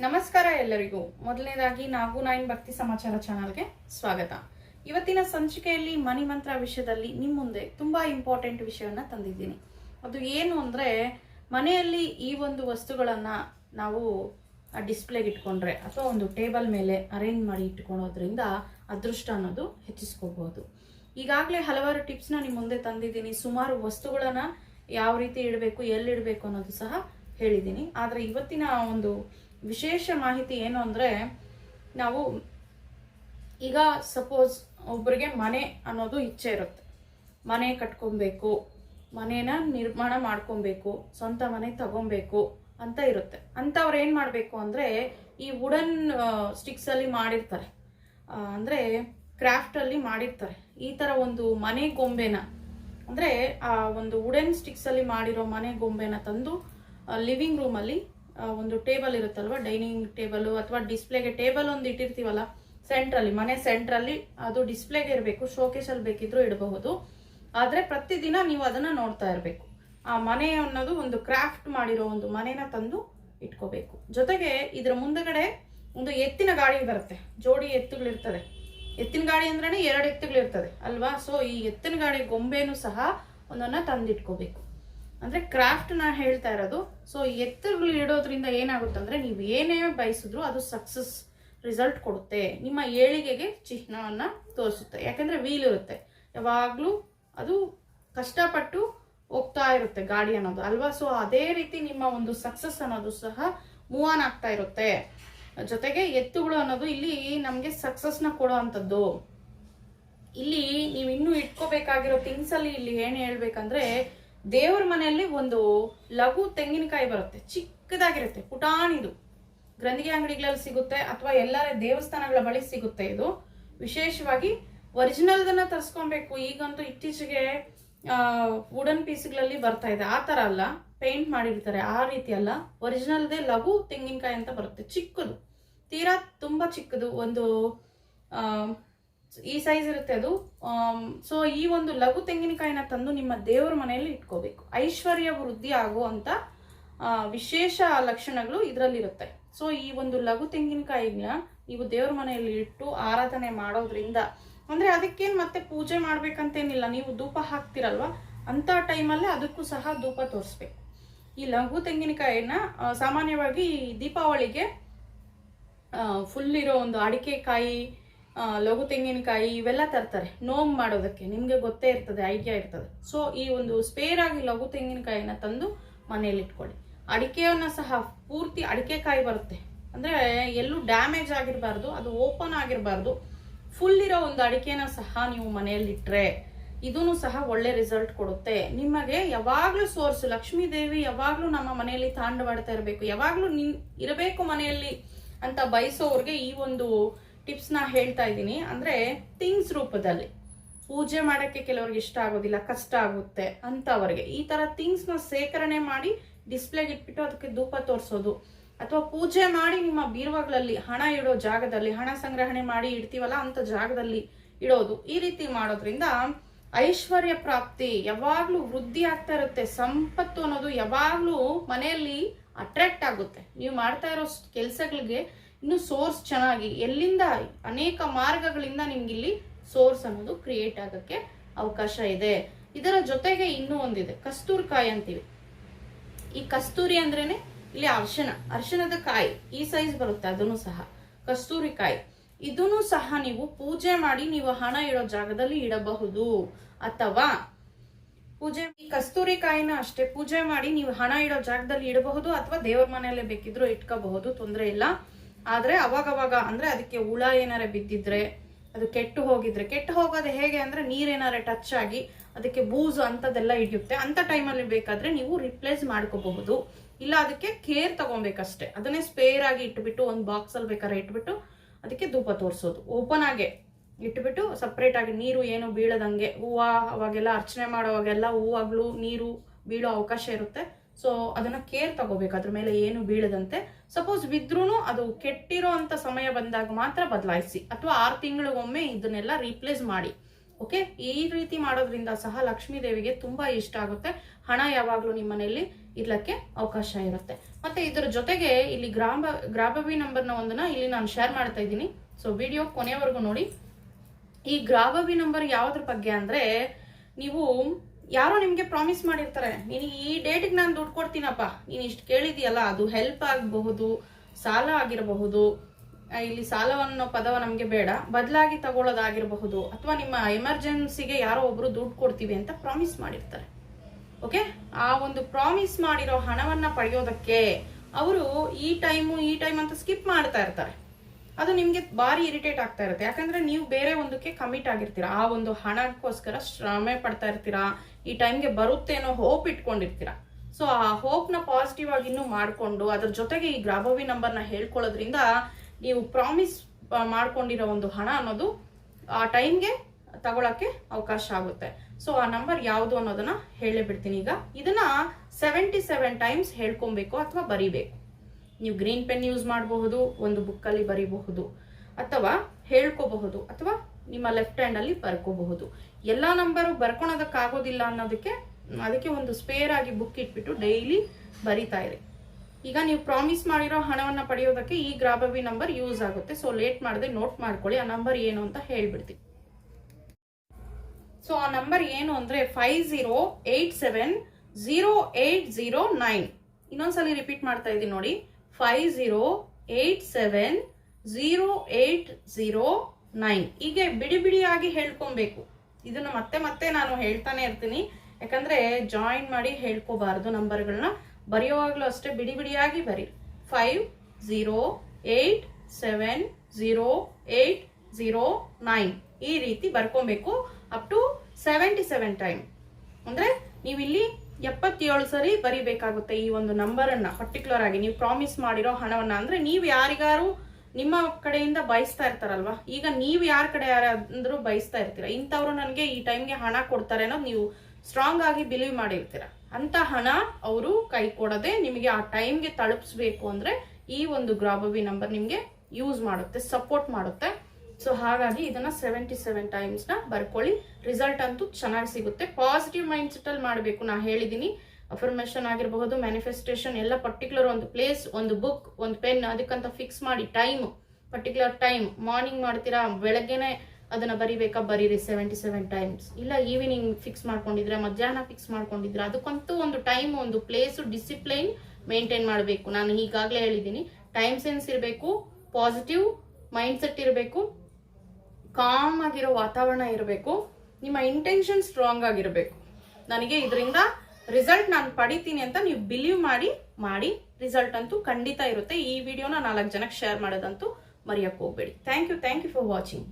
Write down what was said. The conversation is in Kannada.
ನಮಸ್ಕಾರ ಎಲ್ಲರಿಗೂ. ಮೊದಲನೇದಾಗಿ ನಾಗು ನೈನ್ ಭಕ್ತಿ ಸಮಾಚಾರ ಚಾನಲ್ಗೆ ಸ್ವಾಗತ. ಇವತ್ತಿನ ಸಂಚಿಕೆಯಲ್ಲಿ ಮನಿ ಮಂತ್ರ ವಿಷಯದಲ್ಲಿ ನಿಮ್ಮ ಮುಂದೆ ತುಂಬಾ ಇಂಪಾರ್ಟೆಂಟ್ ವಿಷಯವನ್ನ ತಂದಿದ್ದೀನಿ. ಅದು ಏನು ಅಂದ್ರೆ, ಮನೆಯಲ್ಲಿ ಈ ಒಂದು ವಸ್ತುಗಳನ್ನ ನಾವು ಡಿಸ್ಪ್ಲೇಗೆ ಇಟ್ಕೊಂಡ್ರೆ ಅಥವಾ ಒಂದು ಟೇಬಲ್ ಮೇಲೆ ಅರೇಂಜ್ ಮಾಡಿ ಇಟ್ಕೊಳ್ಳೋದ್ರಿಂದ ಅದೃಷ್ಟ ಅನ್ನೋದು ಹೆಚ್ಚಿಸ್ಕೋಬಹುದು ಈಗಾಗಲೇ ಹಲವಾರು ಟಿಪ್ಸ್ನ ನಿಮ್ಮ ಮುಂದೆ ತಂದಿದ್ದೀನಿ. ಸುಮಾರು ವಸ್ತುಗಳನ್ನ ಯಾವ ರೀತಿ ಇಡಬೇಕು, ಎಲ್ಲಿಡಬೇಕು ಅನ್ನೋದು ಸಹ ಹೇಳಿದ್ದೀನಿ. ಆದರೆ ಇವತ್ತಿನ ಒಂದು ವಿಶೇಷ ಮಾಹಿತಿ ಏನು ಅಂದರೆ ನಾವು ಈಗ ಸಪೋಸ್ ಒಬ್ಬರಿಗೆ ಮನೆ ಅನ್ನೋದು ಇಚ್ಛೆ ಇರುತ್ತೆ. ಮನೆ ಕಟ್ಕೊಬೇಕು ಮನೇನ ನಿರ್ಮಾಣ ಮಾಡ್ಕೊಬೇಕು ಸ್ವಂತ ಮನೆ ತಗೊಬೇಕು ಅಂತ ಇರುತ್ತೆ. ಅಂಥವ್ರು ಏನು ಮಾಡಬೇಕು ಅಂದರೆ ಈ ವುಡನ್ ಸ್ಟಿಕ್ಸಲ್ಲಿ ಮಾಡಿರ್ತಾರೆ. ಅಂದರೆ ಅಂದ್ರೆ ಕ್ರಾಫ್ಟ್ ಅಲ್ಲಿ ಮಾಡಿರ್ತಾರೆ. ಈ ತರ ಒಂದು ಮನೆ ಗೊಂಬೆನ ಅಂದ್ರೆ ಆ ಒಂದು ವುಡನ್ ಸ್ಟಿಕ್ಸ್ ಅಲ್ಲಿ ಮಾಡಿರೋ ಮನೆ ಗೊಂಬೆನ ತಂದು ಲಿವಿಂಗ್ ರೂಮ್ ಅಲ್ಲಿ ಆ, ಒಂದು ಟೇಬಲ್ ಇರುತ್ತಲ್ವ? ಡೈನಿಂಗ್ ಟೇಬಲ್ ಅಥವಾ ಡಿಸ್ಪ್ಲೇಗೆ ಟೇಬಲ್ ಒಂದು ಇಟ್ಟಿರ್ತೀವಲ್ಲ, ಸೆಂಟ್ರಲ್ಲಿ, ಮನೆ ಸೆಂಟ್ರಲ್ಲಿ ಅದು ಡಿಸ್ಪ್ಲೇಗೆ ಇರಬೇಕು ಶೋಕೇಶಲ್ಲಿ ಬೇಕಿದ್ರೂ ಇಡಬಹುದು. ಆದ್ರೆ ಪ್ರತಿದಿನ ನೀವು ಅದನ್ನ ನೋಡ್ತಾ ಇರಬೇಕು. ಆ ಮನೆ ಅನ್ನೋದು ಒಂದು ಕ್ರಾಫ್ಟ್ ಮಾಡಿರೋ ಒಂದು ಮನೇನ ತಂದು ಇಟ್ಕೋಬೇಕು. ಜೊತೆಗೆ ಇದರ ಮುಂದಗಡೆ ಒಂದು ಎತ್ತಿನ ಗಾಡಿ ಬರುತ್ತೆ. ಜೋಡಿ ಎತ್ತುಗಳಿರ್ತದೆ ಎತ್ತಿನ ಗಾಡಿ ಅಂದ್ರೆ ಎರಡು ಎತ್ತುಗಳಿರ್ತದೆ ಅಲ್ವಾ? ಸೊ ಈ ಎತ್ತಿನ ಗಾಡಿ ಗೊಂಬೆನೂ ಸಹ ಒಂದನ್ನ ತಂದಿಟ್ಕೋಬೇಕು. ಅಂದ್ರೆ ಕ್ರಾಫ್ಟ್ ನಾ ಹೇಳ್ತಾ ಇರೋದು. ಸೊ ಎತ್ತುಗಳು ಇಡೋದ್ರಿಂದ ಏನಾಗುತ್ತಂದ್ರೆ ನೀವು ಏನೇ ಬಯಸಿದ್ರು ಅದು ಸಕ್ಸಸ್ ರಿಸಲ್ಟ್ ಕೊಡುತ್ತೆ. ನಿಮ್ಮ ಏಳಿಗೆಗೆ ಚಿಹ್ನವನ್ನ ತೋರಿಸುತ್ತೆ. ಯಾಕಂದ್ರೆ ವೀಲ್ ಇರುತ್ತೆ. ಯಾವಾಗ್ಲೂ ಅದು ಕಷ್ಟಪಟ್ಟು ಹೋಗ್ತಾ ಇರುತ್ತೆ ಗಾಡಿ ಅನ್ನೋದು. ಅಲ್ವಾ? ಸೊ ಅದೇ ರೀತಿ ನಿಮ್ಮ ಒಂದು ಸಕ್ಸಸ್ ಅನ್ನೋದು ಸಹ ಮೂವ್ ಆನ್ ಆಗ್ತಾ ಇರುತ್ತೆ. ಜೊತೆಗೆ ಎತ್ತುಗಳು ಅನ್ನೋದು ಇಲ್ಲಿ ನಮಗೆ ಸಕ್ಸಸ್ನ ಕೊಡೋ ಅಂಥದ್ದು. ಇಲ್ಲಿ ನೀವು ಇನ್ನೂ ಇಟ್ಕೋಬೇಕಾಗಿರೋ ಥಿಂಗ್ಸ್ ಅಲ್ಲಿ ಇಲ್ಲಿ ಏನ್ ಹೇಳ್ಬೇಕಂದ್ರೆ ದೇವ್ರ ಮನೆಯಲ್ಲಿ ಒಂದು ಲಘು ತೆಂಗಿನಕಾಯಿ ಬರುತ್ತೆ, ಚಿಕ್ಕದಾಗಿರುತ್ತೆ ಪುಟಾಣಿದು ಗ್ರಂಥಿಗೆ ಅಂಗಡಿಗಳಲ್ಲಿ ಸಿಗುತ್ತೆ ಅಥವಾ ಎಲ್ಲರ ದೇವಸ್ಥಾನಗಳ ಬಳಿ ಸಿಗುತ್ತೆ ಇದು. ವಿಶೇಷವಾಗಿ ಒರಿಜಿನಲ್ದನ್ನ ತರಿಸ್ಕೊಬೇಕು. ಈಗಂತೂ ಇತ್ತೀಚೆಗೆ ವುಡನ್ ಪೀಸ್ಗಳಲ್ಲಿ ಬರ್ತಾ ಇದೆ. ಆ ಥರ ಅಲ್ಲ ಪೇಂಟ್ ಮಾಡಿರ್ತಾರೆ. ಆ ರೀತಿ ಅಲ್ಲ. ಒರಿಜಿನಲ್ದೇ ಲಘು ತೆಂಗಿನಕಾಯಿ ಅಂತ ಬರುತ್ತೆ. ಚಿಕ್ಕದು. ತೀರಾ ತುಂಬಾ ಚಿಕ್ಕದು. ಒಂದು ಈ ಸೈಜ್ ಇರುತ್ತೆ ಅದು. ಸೊ ಈ ಒಂದು ಲಘು ತೆಂಗಿನಕಾಯಿನ ತಂದು ನಿಮ್ಮ ದೇವರ ಮನೆಯಲ್ಲಿ ಇಟ್ಕೋಬೇಕು. ಐಶ್ವರ್ಯ ವೃದ್ಧಿ ಆಗುವಂತ ವಿಶೇಷ ಲಕ್ಷಣಗಳು ಇದರಲ್ಲಿರುತ್ತೆ. ಸೊ ಈ ಒಂದು ಲಘು ತೆಂಗಿನಕಾಯಿನ ನೀವು ದೇವ್ರ ಮನೆಯಲ್ಲಿ ಇಟ್ಟು ಆರಾಧನೆ ಮಾಡೋದ್ರಿಂದ ಅಂದ್ರೆ ಅದಕ್ಕೇನು ಮತ್ತೆ ಪೂಜೆ ಮಾಡ್ಬೇಕಂತೇನಿಲ್ಲ ನೀವು ಧೂಪ ಹಾಕ್ತಿರಲ್ವಾ? ಅಂತ ಟೈಮಲ್ಲೇ ಅದಕ್ಕೂ ಸಹ ಧೂಪ ತೋರಿಸ್ಬೇಕು. ಈ ಲಘು ತೆಂಗಿನಕಾಯಿನ ಸಾಮಾನ್ಯವಾಗಿ ದೀಪಾವಳಿಗೆ ಫುಲ್ ಇರೋ ಒಂದು ಅಡಿಕೆಕಾಯಿ ಆ, ಲಘು ತೆಂಗಿನಕಾಯಿ ಇವೆಲ್ಲ ತರ್ತಾರೆ. ನೋಮ್ ಮಾಡೋದಕ್ಕೆ ನಿಮಗೆ ಗೊತ್ತೇ ಇರ್ತದೆ, ಐಡಿಯಾ ಇರ್ತದೆ. ಸೊ ಈ ಒಂದು ಸ್ಪೇರ್ ಆಗಿ ಲಘು ತೆಂಗಿನಕಾಯಿನ ತಂದು ಮನೆಯಲ್ಲಿ ಇಟ್ಕೊಳ್ಳಿ. ಅಡಿಕೆಯನ್ನ ಸಹ ಪೂರ್ತಿ ಅಡಿಕೆ ಕಾಯಿ ಬರುತ್ತೆ. ಅಂದ್ರೆ ಎಲ್ಲೂ ಡ್ಯಾಮೇಜ್ ಆಗಿರಬಾರ್ದು, ಅದು ಓಪನ್ ಆಗಿರಬಾರ್ದು. ಫುಲ್ ಇರೋ ಒಂದು ಅಡಿಕೆನ ಸಹ ನೀವು ಮನೆಯಲ್ಲಿ ಇಟ್ರೆ ಇದೂ ಸಹ ಒಳ್ಳೆ ರಿಸಲ್ಟ್ ಕೊಡುತ್ತೆ. ನಿಮಗೆ ಯಾವಾಗಲೂ ಸೋರ್ಸ್ ಲಕ್ಷ್ಮೀ ದೇವಿ ಯಾವಾಗ್ಲೂ ನಮ್ಮ ಮನೆಯಲ್ಲಿ ತಾಂಡವಾಡ್ತಾ ಇರಬೇಕು. ಯಾವಾಗಲೂ ನಿನ್ ಇರಬೇಕು ಮನೆಯಲ್ಲಿ ಅಂತ ಬಯಸೋರ್ಗೆ ಈ ಒಂದು ಟಿಪ್ಸ್ನ ಹೇಳ್ತಾ ಇದ್ದೀನಿ. ಅಂದ್ರೆ ಥಿಂಗ್ಸ್ ರೂಪದಲ್ಲಿ. ಪೂಜೆ ಮಾಡಕ್ಕೆ ಕೆಲವ್ರಿಗೆ ಇಷ್ಟ ಆಗೋದಿಲ್ಲ, ಕಷ್ಟ ಆಗುತ್ತೆ ಅಂತವರಿಗೆ. ಈ ತರ ಥಿಂಗ್ಸ್ನ ಸೇಕರಣೆ ಮಾಡಿ ಡಿಸ್ಪ್ಲೇಗೆ ಇಟ್ಬಿಟ್ಟು ಅದಕ್ಕೆ ಧೂಪ ತೋರಿಸೋದು. ಅಥವಾ ಪೂಜೆ ಮಾಡಿ ನಿಮ್ಮ ಬೀರುವಾಗಳಲ್ಲಿ ಹಣ ಇಡೋ ಜಾಗದಲ್ಲಿ, ಹಣ ಸಂಗ್ರಹಣೆ ಮಾಡಿ ಇಡ್ತೀವಲ್ಲ ಅಂತ ಜಾಗದಲ್ಲಿ ಇಡೋದು. ಈ ರೀತಿ ಮಾಡೋದ್ರಿಂದ ಐಶ್ವರ್ಯ ಪ್ರಾಪ್ತಿ ಯಾವಾಗಲೂ ವೃದ್ಧಿ ಆಗ್ತಾ ಇರುತ್ತೆ. ಸಂಪತ್ತು ಅನ್ನೋದು ಯಾವಾಗಲೂ ಮನೆಯಲ್ಲಿ ಅಟ್ರಾಕ್ಟ್ ಆಗುತ್ತೆ. ನೀವು ಮಾಡ್ತಾ ಇರೋ ಕೆಲಸಗಳಿಗೆ ಇನ್ನು ಸೋರ್ಸ್ ಚೆನ್ನಾಗಿ, ಎಲ್ಲಿಂದ ಅನೇಕ ಮಾರ್ಗಗಳಿಂದ ನಿಮ್ಗೆ ಇಲ್ಲಿ ಸೋರ್ಸ್ ಅನ್ನೋದು ಕ್ರಿಯೇಟ್ ಆಗಕ್ಕೆ ಅವಕಾಶ ಇದೆ. ಇದರ ಜೊತೆಗೆ ಇನ್ನೂ ಒಂದಿದೆ ಕಸ್ತೂರ್ಕಾಯಿ ಅಂತೀವಿ. ಈ ಕಸ್ತೂರಿ ಅಂದ್ರೇನೆ ಇಲ್ಲಿ ಅರ್ಶನ ಅರ್ಶನದ ಕಾಯಿ, ಈ ಸೈಜ್ ಬರುತ್ತೆ, ಅದನ್ನು ಸಹ. ಕಸ್ತೂರಿ ಕಾಯಿ. ಇದನ್ನು ಸಹ ನೀವು ಪೂಜೆ ಮಾಡಿ ನೀವು ಹಣ ಇಡೋ ಜಾಗದಲ್ಲಿ ಇಡಬಹುದು. ಅಥವಾ ಪೂಜೆ, ಈ ಕಸ್ತೂರಿ ಕಾಯಿನ ಅಷ್ಟೇ, ಪೂಜೆ ಮಾಡಿ ನೀವು ಹಣ ಇಡೋ ಜಾಗದಲ್ಲಿ ಇಡಬಹುದು ಅಥವಾ ದೇವರ ಮನೆಯಲ್ಲೇ ಬೇಕಿದ್ರು ಇಟ್ಕೋಬಹುದು, ತೊಂದರೆ ಇಲ್ಲ. ಆದ್ರೆ ಅವಾಗವಾಗ ಅಂದ್ರೆ ಅದಕ್ಕೆ ಹುಳ ಏನಾರ ಬಿದ್ದಿದ್ರೆ, ಅದು ಕೆಟ್ಟು ಹೋಗಿದ್ರೆ, ಕೆಟ್ಟು ಹೋಗೋದು ಹೇಗೆ ಅಂದ್ರೆ ನೀರೇನಾರ ಟಚ್ ಆಗಿ ಅದಕ್ಕೆ ಬೂಸು ಅಂಥದ್ದೆಲ್ಲ ಹಿಡಿಯುತ್ತೆ. ಅಂತ ಟೈಮಲ್ಲಿ ಬೇಕಾದ್ರೆ ನೀವು ರಿಪ್ಲೇಸ್ ಮಾಡ್ಕೋಬಹುದು. ಇಲ್ಲ ಅದಕ್ಕೆ ಕೇರ್ ತಗೊಬೇಕಷ್ಟೇ. ಅದನ್ನೇ ಸ್ಪೇರ್ ಆಗಿ ಇಟ್ಬಿಟ್ಟು ಒಂದು ಬಾಕ್ಸ್ ಅಲ್ಲಿ ಬೇಕಾದ್ರೆ ಇಟ್ಬಿಟ್ಟು ಅದಕ್ಕೆ ಧೂಪ ತೋರಿಸೋದು. ಓಪನ್ ಆಗಿ ಇಟ್ಬಿಟ್ಟು ಸಪ್ರೇಟ್ ಆಗಿ ನೀರು ಏನು ಬೀಳದಂಗೆ ಹೂವು ಅವಾಗೆಲ್ಲ ಅರ್ಚನೆ ಮಾಡೋವಾಗೆಲ್ಲ ಹೂವಾಗ್ಲು ನೀರು ಬೀಳೋ ಅವಕಾಶ ಇರುತ್ತೆ. ಸೊ ಅದನ್ನ ಕೇರ್ ತಗೋಬೇಕು. ಅದ್ರ ಮೇಲೆ ಏನು ಬೀಳದಂತೆ ಸಪೋಸ್ ಬಿದ್ರೂ ಅದು ಕೆಟ್ಟಿರೋ ಅಂತ ಸಮಯ ಬಂದಾಗ ಮಾತ್ರ ಬದಲಾಯಿಸಿ. ಅಥವಾ ಆರು ತಿಂಗಳಿಗೊಮ್ಮೆ ಇದನ್ನೆಲ್ಲ ರೀಪ್ಲೇಸ್ ಮಾಡಿ. ಓಕೆ ಈ ರೀತಿ ಮಾಡೋದ್ರಿಂದ ಸಹ ಲಕ್ಷ್ಮೀ ದೇವಿಗೆ ತುಂಬಾ ಇಷ್ಟ ಆಗುತ್ತೆ. ಹಣ ಯಾವಾಗಲೂ ನಿಮ್ಮ ಮನೆಯಲ್ಲಿ ಇರ್ಲಕ್ಕೆ ಅವಕಾಶ ಇರುತ್ತೆ. ಮತ್ತೆ ಇದರ ಜೊತೆಗೆ ಇಲ್ಲಿ ಗ್ರಾಮ, ಗ್ರಾಬವಿ ನಂಬರ್ನ ಒಂದನ್ನ ಇಲ್ಲಿ ನಾನು ಶೇರ್ ಮಾಡ್ತಾ ಇದ್ದೀನಿ. ಸೊ ವಿಡಿಯೋ ಕೊನೆಯವರೆಗೂ ನೋಡಿ. ಈ ಗ್ರಾಬವಿ ನಂಬರ್ ಯಾವ್ದ್ರ ಬಗ್ಗೆ ಅಂದ್ರೆ, ನೀವು ಯಾರೋ ನಿಮ್ಗೆ ಪ್ರಾಮಿಸ್ ಮಾಡಿರ್ತಾರೆ, ನೀನು ಈ ಡೇಟಿಗೆ ನಾನು ದುಡ್ಡು ಕೊಡ್ತೀನಪ್ಪ. ನೀನು ಇಷ್ಟು ಕೇಳಿದೆಯಲ್ಲ, ಅದು ಹೆಲ್ಪ್ ಆಗಬಹುದು, ಸಾಲ ಆಗಿರಬಹುದು. ಇಲ್ಲಿ ಸಾಲವನ್ನು ಪದವ ನಮಗೆ ಬೇಡ. ಬದಲಾಗಿ ತಗೊಳ್ಳೋದಾಗಿರಬಹುದು. ಅಥವಾ ನಿಮ್ಮ ಎಮರ್ಜೆನ್ಸಿಗೆ ಯಾರೋ ಒಬ್ರು ದುಡ್ಡು ಕೊಡ್ತೀವಿ ಅಂತ ಪ್ರಾಮಿಸ್ ಮಾಡಿರ್ತಾರೆ. ಓಕೆ ಆ ಒಂದು ಪ್ರಾಮಿಸ್ ಮಾಡಿರೋ ಹಣವನ್ನ ಪಡೆಯೋದಕ್ಕೆ, ಅವರು ಈ ಟೈಮು ಈ ಟೈಮ್ ಅಂತ ಸ್ಕಿಪ್ ಮಾಡ್ತಾ ಇರ್ತಾರೆ. ಅದು ನಿಮ್ಗೆ ಭಾರಿ ಇರಿಟೇಟ್ ಆಗ್ತಾ ಇರುತ್ತೆ. ಯಾಕಂದ್ರೆ ನೀವು ಬೇರೆ ಒಂದಕ್ಕೆ ಕಮಿಟ್ ಆಗಿರ್ತೀರಾ. ಆ ಒಂದು ಹಣಕ್ಕೋಸ್ಕರ ಶ್ರಮೆ ಪಡ್ತಾ ಇರ್ತೀರಾ. ಈ ಟೈಮ್ಗೆ ಬರುತ್ತೆ ಅನ್ನೋ ಹೋಪ್ ಇಟ್ಕೊಂಡಿರ್ತೀರಾ. ಸೊ ಆ ಹೋಪ್ನ ಪಾಸಿಟಿವ್ ಆಗಿ ಇನ್ನೂ ಮಾಡ್ಕೊಂಡು, ಅದ್ರ ಜೊತೆಗೆ ಈ ಗ್ರಾಭವಿ ನಂಬರ್ನ ಹೇಳ್ಕೊಳ್ಳೋದ್ರಿಂದ ನೀವು ಪ್ರಾಮಿಸ್ ಮಾಡ್ಕೊಂಡಿರೋ ಒಂದು ಹಣ ಅನ್ನೋದು ಆ ಟೈಮ್ಗೆ ತಗೊಳಕ್ಕೆ ಅವಕಾಶ ಆಗುತ್ತೆ. ಸೊ ಆ ನಂಬರ್ ಯಾವುದು ಅನ್ನೋದನ್ನ ಹೇಳೇ ಬಿಡ್ತೀನಿ. ಈಗ ಇದನ್ನ ಸೆವೆಂಟಿ ಸೆವೆನ್ ಟೈಮ್ಸ್ ಹೇಳ್ಕೊಬೇಕು ಅಥವಾ ಬರಿಬೇಕು. ನೀವು ಗ್ರೀನ್ ಪೆನ್ ಯೂಸ್ ಮಾಡಬಹುದು, ಒಂದು ಬುಕ್ಕಲ್ಲಿ ಬರೀಬಹುದು, ಅಥವಾ ಹೇಳ್ಕೋಬಹುದು, ಅಥವಾ ನಿಮ್ಮ ಲೆಫ್ಟ್ ಹ್ಯಾಂಡ್ ಅಲ್ಲಿ ಬರ್ಕೋಬಹುದು. ಎಲ್ಲ ನಂಬರು ಬರ್ಕೊಳೋದಕ್ಕಾಗೋದಿಲ್ಲ ಅನ್ನೋದಕ್ಕೆ ಅದಕ್ಕೆ ಒಂದು ಸ್ಪೇರ್ ಆಗಿ ಬುಕ್ ಇಟ್ಬಿಟ್ಟು ಡೈಲಿ ಬರಿತಾ ಇರಿ. ಈಗ ನೀವು ಪ್ರಾಮಿಸ್ ಮಾಡಿರೋ ಹಣವನ್ನ ಪಡೆಯೋದಕ್ಕೆ ಈ ಗ್ರಾಬವಿ ನಂಬರ್ ಯೂಸ್ ಆಗುತ್ತೆ. ಸೊ ಲೇಟ್ ಮಾಡದೆ ನೋಟ್ ಮಾಡ್ಕೊಳ್ಳಿ, ಆ ನಂಬರ್ ಏನು ಅಂತ ಹೇಳ್ಬಿಡ್ತೀನಿ. ಸೊ ಆ ನಂಬರ್ ಏನು ಅಂದ್ರೆ five zero eight seven zero eight zero nine ಇನ್ನೊಂದ್ಸಲಿ repeat ಮಾಡ್ತಾ ಇದ್ದೀನಿ ನೋಡಿ. Five zero eight seven zero eight zero nine ಹೀಗೆ ಬಿಡಿ ಬಿಡಿಯಾಗಿ ಹೇಳ್ಕೊಬೇಕು. ಇದನ್ನ ಮತ್ತೆ ಮತ್ತೆ ನಾನು ಹೇಳ್ತಾನೆ ಇರ್ತೀನಿ. ಯಾಕಂದ್ರೆ ಜಾಯಿನ್ ಮಾಡಿ ಹೇಳ್ಕೋಬಾರ್ದು ನಂಬರ್ಗಳನ್ನ ಬರೆಯುವಾಗಲೂ ಅಷ್ಟೇ ಬಿಡಿ ಬಿಡಿಯಾಗಿ ಬರಿ. Five zero eight seven zero eight zero nine ಈ ರೀತಿ ಬರ್ಕೊಬೇಕು up to seventy seven time ಅಂದ್ರೆ ನೀವಿಲ್ಲಿ ಎಪ್ಪತ್ತೇಳು ಸರಿ ಬರಿಬೇಕಾಗುತ್ತೆ ಈ ಒಂದು ನಂಬರ್ ಅನ್ನ ಪರ್ಟಿಕ್ಯುಲರ್ ಆಗಿ. ನೀವು ಪ್ರಾಮಿಸ್ ಮಾಡಿರೋ ಹಣವನ್ನ ಅಂದ್ರೆ ನೀವು ಯಾರಿಗಾರು ನಿಮ್ಮ ಕಡೆಯಿಂದ ಬಯಸ್ತಾ ಇರ್ತಾರಲ್ವಾ? ಈಗ ನೀವು ಯಾರ ಕಡೆ ಯಾರಾದ್ರೂ ಬಯಸ್ತಾ ಇರ್ತೀರ? ಇಂಥವ್ರು ನನಗೆ ಈ ಟೈಮ್ಗೆ ಹಣ ಕೊಡ್ತಾರೆ ಅನ್ನೋದು ನೀವು ಸ್ಟ್ರಾಂಗ್ ಆಗಿ ಬಿಲೀವ್ ಮಾಡಿರ್ತೀರ? ಅಂತ ಹಣ ಅವರು ಕೈ ಕೊಡದೆ ನಿಮಗೆ ಆ ಟೈಮ್ಗೆ ತಲುಪಿಸ್ಬೇಕು ಅಂದ್ರೆ ಈ ಒಂದು ಗ್ರಾಬವಿ ನಂಬರ್ ನಿಮಗೆ ಯೂಸ್ ಮಾಡುತ್ತೆ ಸಪೋರ್ಟ್ ಮಾಡುತ್ತೆ. ಸೊ ಹಾಗಾಗಿ ಇದನ್ನ ಸೆವೆಂಟಿ ಸೆವೆನ್ ಟೈಮ್ಸ್ನ ಬರ್ಕೊಳ್ಳಿ. ರಿಸಲ್ಟ್ ಅಂತೂ ಚೆನ್ನಾಗಿ ಸಿಗುತ್ತೆ. ಪಾಸಿಟಿವ್ ಮೈಂಡ್ ಸೆಟ್ ಅಲ್ಲಿ ಮಾಡಬೇಕು. ನಾ ಹೇಳಿದ್ದೀನಿ ಅಫರ್ಮೇಷನ್ ಆಗಿರಬಹುದು ಮ್ಯಾನಿಫೆಸ್ಟೇಷನ್ ಎಲ್ಲ ಪರ್ಟಿಕ್ಯುಲರ್ ಒಂದು ಪ್ಲೇಸ್ ಒಂದು ಬುಕ್ ಒಂದು ಪೆನ್ ಅದಕ್ಕಂತ ಫಿಕ್ಸ್ ಮಾಡಿ ಟೈಮ್ ಪರ್ಟಿಕ್ಯುಲರ್ ಟೈಮ್ ಮಾರ್ನಿಂಗ್ ಮಾಡ್ತೀರಾ? ಬೆಳಗ್ಗೆನೆ ಅದನ್ನ ಬರಿಬೇಕಾ? ಬರೀರಿ ಸೆವೆಂಟಿ ಸೆವೆನ್ ಟೈಮ್ಸ್ ಇಲ್ಲ ಈವ್ನಿಂಗ್ ಫಿಕ್ಸ್ ಮಾಡ್ಕೊಂಡಿದ್ರೆ, ಮಧ್ಯಾಹ್ನ ಫಿಕ್ಸ್ ಮಾಡ್ಕೊಂಡಿದ್ರೆ, ಅದಕ್ಕಂತೂ ಒಂದು ಟೈಮ್ ಒಂದು ಪ್ಲೇಸ್ ಡಿಸಿಪ್ಲೈನ್ ಮೇಂಟೈನ್ ಮಾಡಬೇಕು. ನಾನು ಈಗಾಗಲೇ ಹೇಳಿದ್ದೀನಿ ಟೈಮ್ ಸೆನ್ಸ್ ಇರಬೇಕು ಪಾಸಿಟಿವ್ ಮೈಂಡ್ ಸೆಟ್ ಇರಬೇಕು ಕಾಮ್ ಆಗಿರೋ ವಾತಾವರಣ ಇರಬೇಕು, ನಿಮ್ಮ ಇಂಟೆನ್ಷನ್ ಸ್ಟ್ರಾಂಗ್ ಆಗಿರಬೇಕು. ನನಗೆ ಇದರಿಂದ ರಿಸಲ್ಟ್ ನಾನು ಪಡಿತೀನಿ ಅಂತ ನೀವು ಬಿಲೀವ್ ಮಾಡಿ ಮಾಡಿ ರಿಸಲ್ಟ್ ಅಂತೂ ಖಂಡಿತ ಇರುತ್ತೆ. ಈ ವಿಡಿಯೋನ ನಾಲ್ಕು ಜನಕ್ಕೆ ಶೇರ್ ಮಾಡೋದಂತೂ ಮರೆಯಕ್ಕೆ ಹೋಗ್ಬೇಡಿ. Thank you thank you for watching